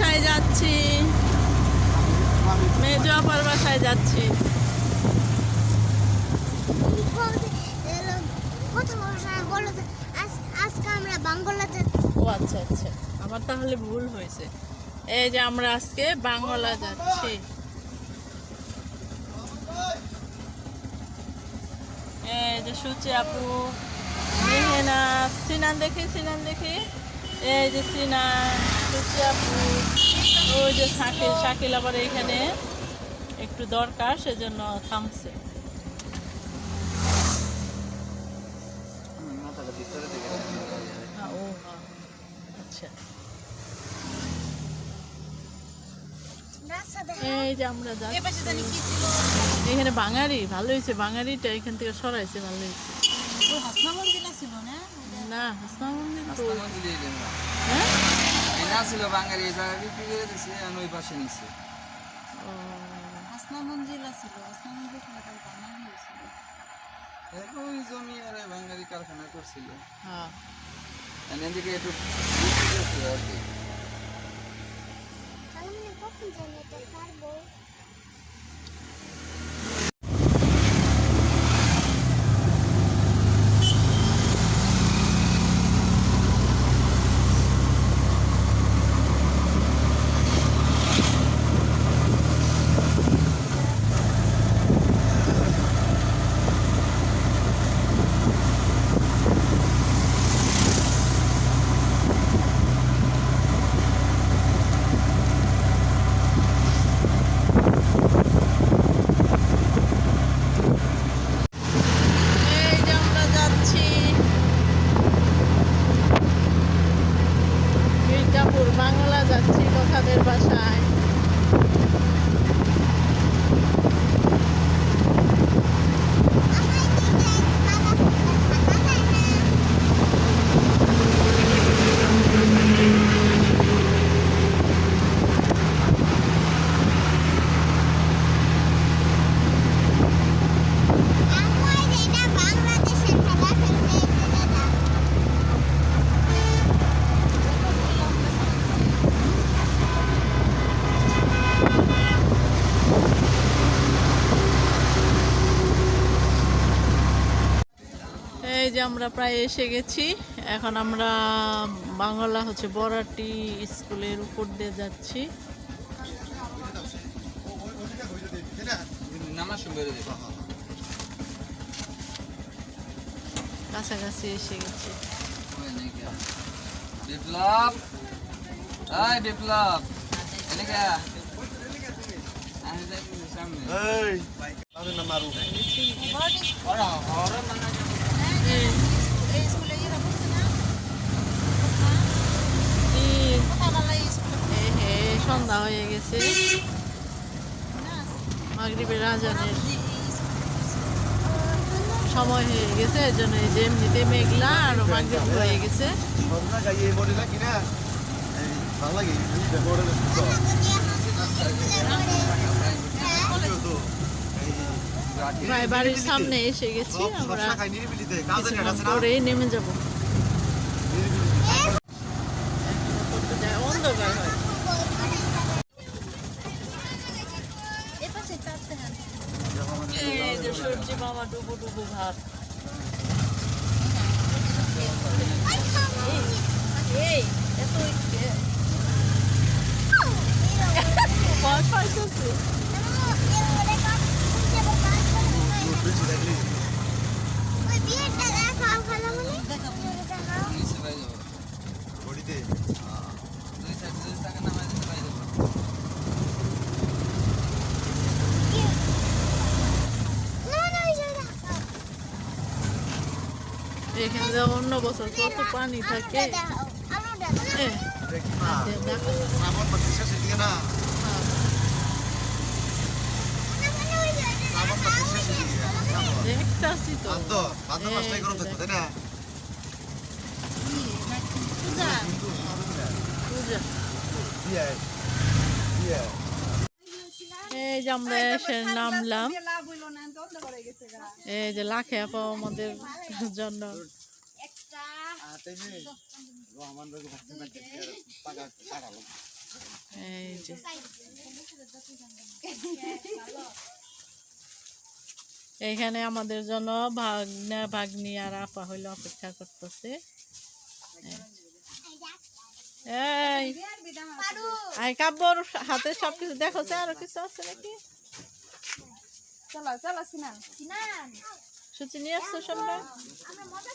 বাসায় যাচ্ছি। মেজো আপার বাসায় যাচ্ছি। ও আচ্ছা আচ্ছা। আমার তাহলে ভুল হয়েছে। এই যে আমরা আজকে বাংলা যাচ্ছি। এই যে সুচি আপু, মেহেনা, সিনান দেখি সিনান দেখি। এই যে সিনান, সুচি আপু। ওই যে শাকিল শাকিল আবার এইখানে একটু দরকার সেজন্য থামছে। হ্যাঁ, হ্যাঁ। আচ্ছা। এই যে আমরা এখানে বাঙালি ভালো হয়েছে। বাঙালিটা এখান থেকে সরাইছে ভালো হয়েছে। না হাসনা মন্দির তো হ্যাঁ? ছিল বাঙালি এই জায়গা বিক্রি করে দিয়েছে আমি ওই পাশে এরকম জমি আর বাঙালি কারখানা করছিল। হ্যাঁ। আর এদিকে একটু আর কি তাহলে আমি কখন জানি এটা পারব এই যে আমরা যাচ্ছি মির্জাপুর বাংলা যাচ্ছি কথাদের বাসায় আমার এটা বাংলাদেশের খেলা খেলতে চলে যাও এই যে আমরা প্রায় এসে গেছি এখন আমরা বাংলা হচ্ছে বরাটি স্কুলের উপর দিয়ে যাচ্ছি। কাছাকাছি এসে গেছি। বিপ্লব! এই বিপ্লব! সামনে। এই, এই, এই হে, সন্ধ্যা হয়ে গেছে। মাগরিবের সময় হয়ে গেছে এই জন্য এই যে এমনিতে মেঘলা আর মাগরিব হয়ে গেছে। প্রায় বাড়ির সামনে এসে গেছি আমরা নেমে যাব। এই যে সূর্যি মামা ডুবু ডুবু ভাব এখানে অন্য বছর কত পানি থাকে। পূজা এই যে আমরা এসে নামলাম। এই যে লাখে আপা আমাদের জন্য। এইখানে আমাদের জন্য ভাগ্না, ভাগ্নি আর আপা হইলে অপেক্ষা করতেছে। এই। কাব্যর হাতে সবকিছু দেখো আরও কিছু আছে নাকি? চলো চলো সিনা সিনান। সুচি নিয়ে আসছো সবাই? আমরা মজা